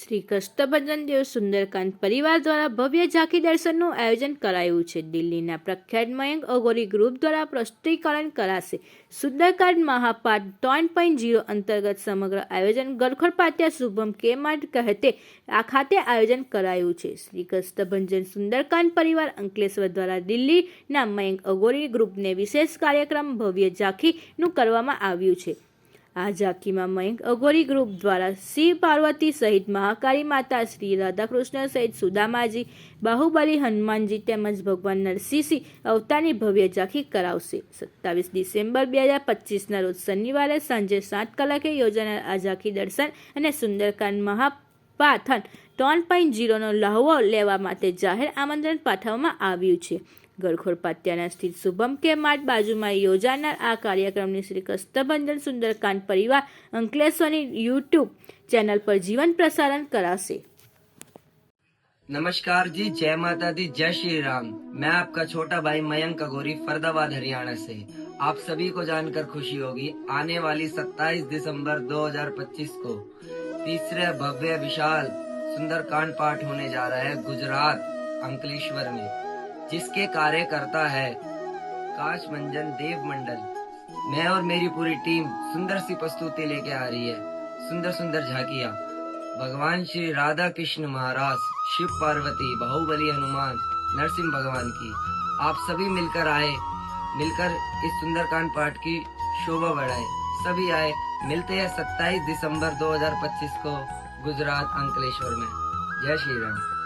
શ્રી કષ્ટભંજન દેવ સુંદરકાંત પરિવાર દ્વારા ભવ્ય ઝાંખી દર્શનનું આયોજન કરાયું છે દિલ્હીના પ્રખ્યાત મયંક અઘોરી ગ્રુપ દ્વારા પ્રસ્તુતિકરણ કરાશે સુંદરકાંત મહાપાઠ ત્રણ પોઈન્ટ જીરો અંતર્ગત સમગ્ર આયોજન ગરખોડ શુભમ કે માર્ટ કહેતે આ ખાતે આયોજન કરાયું છે શ્રી કષ્ટભંજન સુંદરકાંત પરિવાર અંકલેશ્વર દ્વારા દિલ્હીના મયંક અઘોરી ગ્રુપને વિશેષ કાર્યક્રમ ભવ્ય ઝાંખીનું કરવામાં આવ્યું છે આ ઝાંખીમાં મયંક અઘોરી ગ્રુપ દ્વારા શિવ પાર્વતી સહિત મહાકાળી માતા શ્રી રાધાકૃષ્ણ સહિત સુદામાજી બાહુબલી હનુમાનજી તેમજ ભગવાન નરસિંહસિંહ અવતારની ભવ્ય ઝાંખી કરાવશે સત્તાવીસ ડિસેમ્બર બે હજાર પચીસના રોજ શનિવારે સાંજે સાત કલાકે યોજાનાર આ ઝાંખી દર્શન અને સુંદરકાંડ મહા પાઠન ટન 50 નો લહવો લેવા માટે જાહેર આમંત્રન પાઠવમાં આવ્યું છે ગઢખорપાટિયાના સ્થિત સુભમ કેમાટ બાજુમાં યોજના આ કાર્યક્રમની શ્રી કસ્તવંડલ સુંદરકાંત પરિવાર અંકલેશોની YouTube ચેનલ પર જીવન પ્રસારણ કરાવશે નમસ્કાર જી જય માતા દી જય શ્રી રામ મેં આપકા છોટા ભાઈ મયંક કગોરી ફરદવાહ હરિયાણા સે આપ સભી કો જાનકર ખુશી હોગી આને વાલી 27 ડિસેમ્બર 2025 કો तीसरे भव्य विशाल सुंदरकांड पाठ होने जा रहा है गुजरात अंकलेश्वर में जिसके कार्यकर्ता है काश मंजन देव मंडल मैं और मेरी पूरी टीम सुंदर सी प्रस्तुति लेके आ रही है सुंदर सुंदर झाकिया भगवान श्री राधा कृष्ण महाराज शिव पार्वती बाहुबली हनुमान नरसिंह भगवान की आप सभी मिलकर आए मिलकर इस सुंदरकांड पाठ की शोभा बढ़ाए सभी आए मिलते हैं 27 दिसंबर 2025 को गुजरात अंकलेश्वर में जय श्री राम